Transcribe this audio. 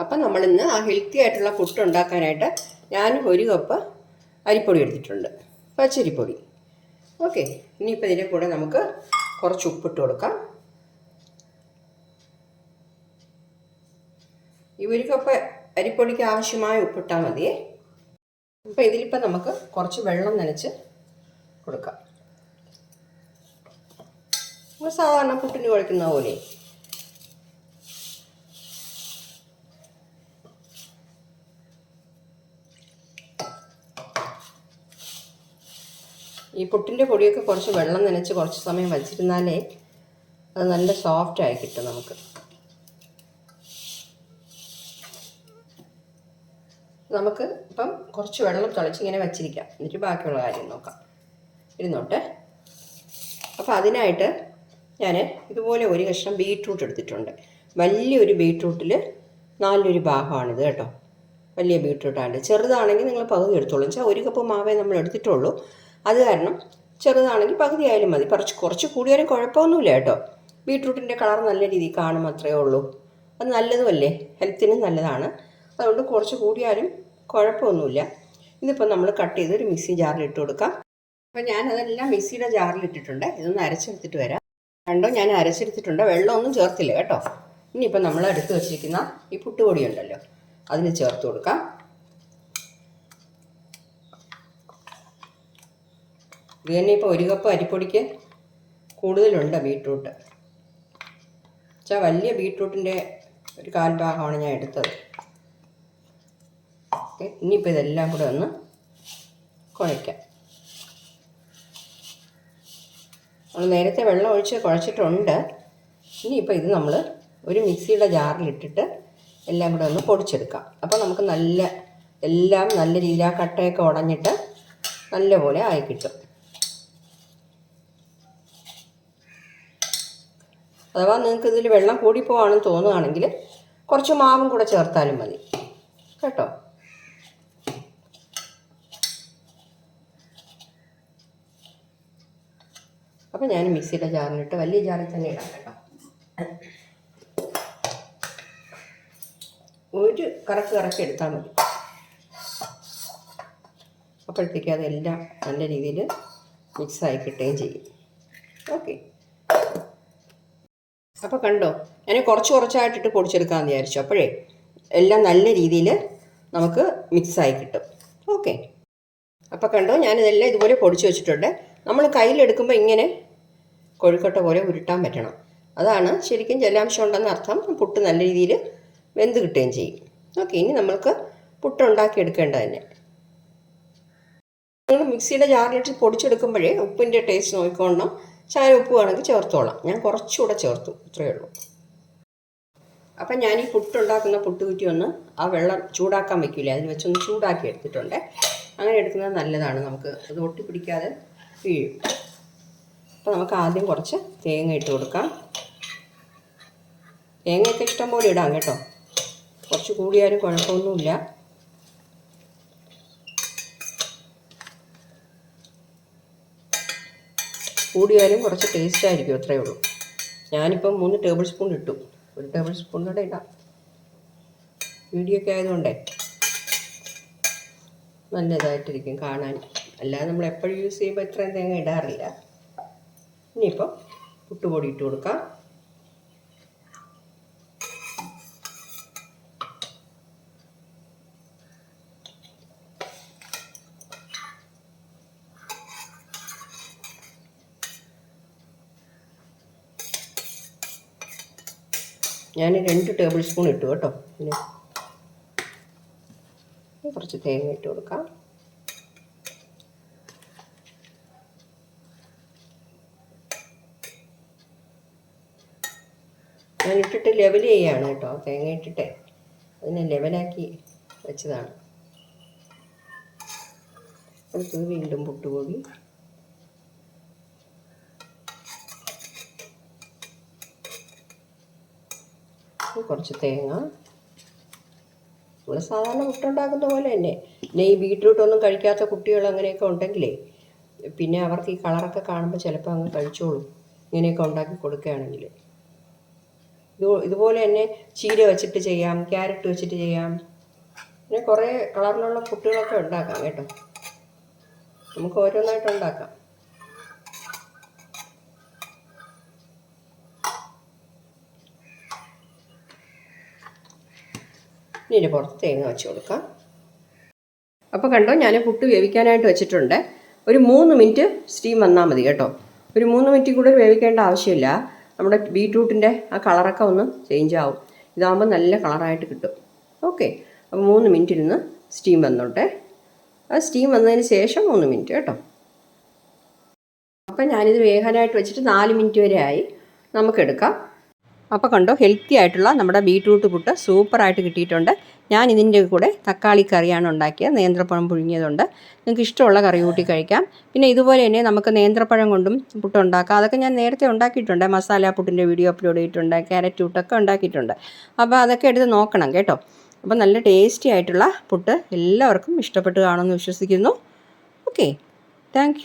അപ്പം നമ്മളിന്ന് ആ ഹെൽത്തി ആയിട്ടുള്ള ഫുഡ് ഉണ്ടാക്കാനായിട്ട് ഞാൻ ഒരു കപ്പ് അരിപ്പൊടി എടുത്തിട്ടുണ്ട്. പച്ചരിപ്പൊടി. ഓക്കെ ഇനിയിപ്പോൾ ഇതിന്റെ കൂടെ നമുക്ക് കുറച്ച് ഉപ്പിട്ട് കൊടുക്കാം. ഈ ഒരു കപ്പ് അരിപ്പൊടിക്ക് ആവശ്യമായ ഉപ്പിട്ടാൽ മതിയേ. അപ്പോൾ ഇതിലിപ്പോൾ നമുക്ക് കുറച്ച് വെള്ളം നനച്ച് കൊടുക്കാം. സാധാരണ പുട്ടിന് കുഴക്കുന്ന പോലെ. ഈ പുട്ടിന്റെ പൊടിയൊക്കെ കുറച്ച് വെള്ളം നനച്ച് കുറച്ച് സമയം വച്ചിരുന്നാലേ അത് നല്ല സോഫ്റ്റ് ആയി കിട്ടും നമുക്ക്. നമുക്ക് ഇപ്പം കുറച്ച് വെള്ളം തളിച്ച് ഇങ്ങനെ വച്ചിരിക്കാം. എന്നിട്ട് ബാക്കിയുള്ള കാര്യം നോക്കാം. ഇരുന്നോട്ടെ. അപ്പോൾ അതിനായിട്ട് ഞാൻ ഇതുപോലെ ഒരു കഷ്ണം ബീട്രൂട്ട് എടുത്തിട്ടുണ്ട്. വലിയൊരു ബീട്രൂട്ടിൽ നാലൊരു ഭാഗമാണിത് കേട്ടോ. വലിയ ബീട്രൂട്ടാണ് ചെറുതാണെങ്കിൽ നിങ്ങൾ പകുതി എടുത്തോളൂ. വെച്ചാൽ ഒരു കപ്പ് മാവേ നമ്മൾ എടുത്തിട്ടുള്ളൂ അത് കാരണം ചെറുതാണെങ്കിൽ പകുതി ആയാലും മതി. കുറച്ച് കുറച്ച് കൂടിയാലും കുഴപ്പമൊന്നുമില്ല കേട്ടോ. ബീട്രൂട്ടിന്റെ കളർ നല്ല രീതിയിൽ കാണും അത്രയേ ഉള്ളൂ. അത് നല്ലതുമല്ലേ? ഹെൽത്തിനും നല്ലതാണ്. അതുകൊണ്ട് കുറച്ച് കൂടിയാലും കുഴപ്പമൊന്നുമില്ല. ഇതിപ്പോൾ നമ്മൾ കട്ട് ചെയ്ത് ഒരു മിക്സി ജാറിൽ ഇട്ട് കൊടുക്കാം. അപ്പോൾ ഞാൻ അതെല്ലാം മിക്സിയുടെ ജാറിൽ ഇട്ടിട്ടുണ്ട്. ഇതൊന്ന് അരച്ചെടുത്തിട്ട് വരാം. കണ്ടോ? ഞാൻ അരച്ചെടുത്തിട്ടുണ്ട്. വെള്ളമൊന്നും ചേർത്തില്ല കേട്ടോ. ഇനിയിപ്പോൾ നമ്മൾ എടുത്ത് വെച്ചിരിക്കുന്ന ഈ പുട്ടുപൊടി ഉണ്ടല്ലോ അതിന് ചേർത്ത് കൊടുക്കാം. ഇത് തന്നെ ഇപ്പോൾ ഒരു കപ്പ് അരിപ്പൊടിക്ക് കൂടുതലുണ്ട് ബീട്രൂട്ട്. വെച്ചാൽ വലിയ ബീട്രൂട്ടിന്റെ ഒരു കാൽഭാഗമാണ് ഞാൻ എടുത്തത്. ഓക്കെ ഇനിയിപ്പോൾ ഇതെല്ലാം കൂടെ ഒന്ന് കുഴയ്ക്കാം. നമ്മൾ നേരത്തെ വെള്ളം ഒഴിച്ച് കുഴച്ചിട്ടുണ്ട്. ഇനിയിപ്പോൾ ഇത് നമ്മൾ ഒരു മിക്സിയുടെ ജാറിലിട്ടിട്ട് എല്ലാം കൂടെ ഒന്ന് പൊടിച്ചെടുക്കാം. അപ്പോൾ നമുക്ക് നല്ല എല്ലാം നല്ല രീതിയിൽ ആ കട്ടയൊക്കെ ഉടഞ്ഞിട്ട് നല്ലപോലെ ആയി കിട്ടും. അഥവാ നിങ്ങൾക്ക് ഇതിൽ വെള്ളം കൂടിപ്പോവാണെന്ന് തോന്നുകയാണെങ്കിൽ കുറച്ച് മാവും കൂടെ ചേർത്താലും മതി. കേട്ടോ? അപ്പോൾ ഞാൻ മിക്സിയുടെ ജാറിലിട്ട് വലിയ ജാറിൽ തന്നെ ഇടാം കേട്ടോ. ഒരു കറക്ക് കറക്ക് എടുത്താൽ മതി. അപ്പോഴത്തേക്ക് അതെല്ലാം നല്ല രീതിയിൽ മിക്സായി കിട്ടുകയും ചെയ്യും. ഓക്കെ. അപ്പോൾ കണ്ടോ ഞാൻ കുറച്ച് കുറച്ചായിട്ടിട്ട് പൊടിച്ചെടുക്കാമെന്ന് വിചാരിച്ചു. അപ്പോഴേ എല്ലാം നല്ല രീതിയിൽ നമുക്ക് മിക്സായി കിട്ടും. ഓക്കെ അപ്പോൾ കണ്ടോ ഞാനിതെല്ലാം ഇതുപോലെ പൊടിച്ച് വെച്ചിട്ടുണ്ട്. നമ്മൾ കയ്യിലെടുക്കുമ്പോൾ ഇങ്ങനെ കൊഴുക്കട്ട പോലെ ഉരുട്ടാൻ പറ്റണം. അതാണ് ശരിക്കും ജലാംശം ഉണ്ടെന്ന അർത്ഥം. പുട്ട് നല്ല രീതിയിൽ വെന്ത് കിട്ടുകയും ചെയ്യും. ഓക്കെ ഇനി നമ്മൾക്ക് പുട്ടുണ്ടാക്കി എടുക്കേണ്ടത് തന്നെ. നിങ്ങൾ മിക്സിയുടെ ജാറിലിട്ട് പൊടിച്ചെടുക്കുമ്പോഴേ ഉപ്പിന്റെ ടേസ്റ്റ് നോക്കിക്കോണം ചായ ഉപ്പ് വേണമെങ്കിൽ ചേർത്തോളാം. ഞാൻ കുറച്ചുകൂടെ ചേർത്തു. ഇത്രയേ ഉള്ളൂ. അപ്പം ഞാൻ ഈ പുട്ടുണ്ടാക്കുന്ന പുട്ടുകുറ്റി ഒന്ന് ആ വെള്ളം ചൂടാക്കാൻ വയ്ക്കില്ല അതിന് വെച്ചൊന്ന് ചൂടാക്കി എടുത്തിട്ടുണ്ട്. അങ്ങനെ എടുക്കുന്നത് നല്ലതാണ്. നമുക്ക് അത് ഒട്ടിപ്പിടിക്കാതെ വീഴും. അപ്പോൾ നമുക്ക് ആദ്യം കുറച്ച് തേങ്ങ ഇട്ട് കൊടുക്കാം. തേങ്ങയൊക്കെ ഇഷ്ടം പോലെ ഇടാം കേട്ടോ. കുറച്ച് കൂടിയാലും കുഴപ്പമൊന്നുമില്ല. കൂടിയാലും കുറച്ച് ടേസ്റ്റ് ആയിരിക്കും അത്രയേ ഉള്ളൂ. ഞാനിപ്പം മൂന്ന് ടേബിൾ സ്പൂൺ ഇട്ടു. ഒരു ടേബിൾ സ്പൂൺ കൂടെ ഇടാം. വീഡിയോ ഒക്കെ ആയതുകൊണ്ടേ നല്ലതായിട്ടിരിക്കും കാണാൻ. അല്ലാതെ നമ്മൾ എപ്പോഴും യൂസ് ചെയ്യുമ്പോൾ ഇത്രയും തേങ്ങ ഇടാറില്ല. ഇനിയിപ്പോൾ പുട്ടുപൊടി ഇട്ട് കൊടുക്കാം. ഞാൻ രണ്ട് ടേബിൾ സ്പൂൺ ഇട്ടു കേട്ടോ. പിന്നെ കുറച്ച് തേങ്ങ ഇട്ട് കൊടുക്കാം. ഞാൻ ഇട്ടിട്ട് ലെവൽ ചെയ്യാണ് കേട്ടോ. തേങ്ങ ഇട്ടിട്ട്. അതിനെ ലെവലാക്കി വെച്ചതാണ്. അടുത്തത് വീണ്ടും പുട്ടുപൊടി കുറച്ച് തേങ്ങ. നമ്മൾ സാധാരണ പുട്ടുണ്ടാക്കുന്ന പോലെ തന്നെ. പിന്നെ ഈ ബീട്രൂട്ട് ഒന്നും കഴിക്കാത്ത കുട്ടികൾ അങ്ങനെയൊക്കെ ഉണ്ടെങ്കിലേ പിന്നെ അവർക്ക് ഈ കളറൊക്കെ കാണുമ്പോൾ ചിലപ്പോൾ അങ്ങ് കഴിച്ചോളും. ഇങ്ങനെയൊക്കെ ഉണ്ടാക്കി കൊടുക്കുകയാണെങ്കിൽ ഇത് ഇതുപോലെ തന്നെ ചീര വെച്ചിട്ട് ചെയ്യാം ക്യാരറ്റ് വെച്ചിട്ട് ചെയ്യാം. പിന്നെ കുറേ കളറിലുള്ള പുട്ടുകളൊക്കെ ഉണ്ടാക്കാം കേട്ടോ. നമുക്ക് ഓരോന്നായിട്ട് ഉണ്ടാക്കാം. ഇനി ഇതിന് പുറത്ത് തേങ്ങ വെച്ച് കൊടുക്കാം. അപ്പോൾ കണ്ടോ ഞാൻ പുട്ട് വേവിക്കാനായിട്ട് വെച്ചിട്ടുണ്ട്. ഒരു മൂന്ന് മിനിറ്റ് സ്റ്റീം വന്നാൽ മതി കേട്ടോ. ഒരു മൂന്ന് മിനിറ്റ് കൂടുതൽ വേവിക്കേണ്ട ആവശ്യമില്ല. നമ്മുടെ ബീട്രൂട്ടിന്റെ ആ കളറൊക്കെ ഒന്ന് ചേഞ്ച് ആവും. ഇതാകുമ്പോൾ നല്ല കളറായിട്ട് കിട്ടും. ഓക്കെ അപ്പോൾ മൂന്ന് മിനിറ്റ് ഇരുന്ന് സ്റ്റീം വന്നോട്ടെ. ആ സ്റ്റീം വന്നതിന് ശേഷം മൂന്ന് മിനിറ്റ് കേട്ടോ. അപ്പം ഞാനിത് വേകാനായിട്ട് വെച്ചിട്ട് നാല് മിനിറ്റ് വരെ ആയി. നമുക്കെടുക്കാം അപ്പോൾ കണ്ടോ ഹെൽത്തി ആയിട്ടുള്ള നമ്മുടെ ബീട്രൂട്ട് പുട്ട് സൂപ്പറായിട്ട് കിട്ടിയിട്ടുണ്ട്. ഞാൻ ഇതിന്റെ കൂടെ തക്കാളി കറിയാണ് ഉണ്ടാക്കിയത് നേന്ത്രപ്പഴം പുഴുങ്ങിയതുണ്ട്. നിങ്ങൾക്ക് ഇഷ്ടമുള്ള കറി കൂട്ടി കഴിക്കാം. പിന്നെ ഇതുപോലെ തന്നെ നമുക്ക് നേന്ത്രപ്പഴം കൊണ്ടും പുട്ട് ഉണ്ടാക്കാം. അതൊക്കെ ഞാൻ നേരത്തെ ഉണ്ടാക്കിയിട്ടുണ്ട് മസാല പുട്ടിന്റെ വീഡിയോ അപ്ലോഡ് ചെയ്തിട്ടുണ്ട് ക്യാരറ്റ് പുട്ടൊക്കെ ഉണ്ടാക്കിയിട്ടുണ്ട്. അപ്പോൾ അതൊക്കെ എടുത്ത് നോക്കണം കേട്ടോ. അപ്പോൾ നല്ല ടേസ്റ്റി ആയിട്ടുള്ള പുട്ട് എല്ലാവർക്കും ഇഷ്ടപ്പെട്ട് കാണുമെന്ന് വിശ്വസിക്കുന്നു. Okay thank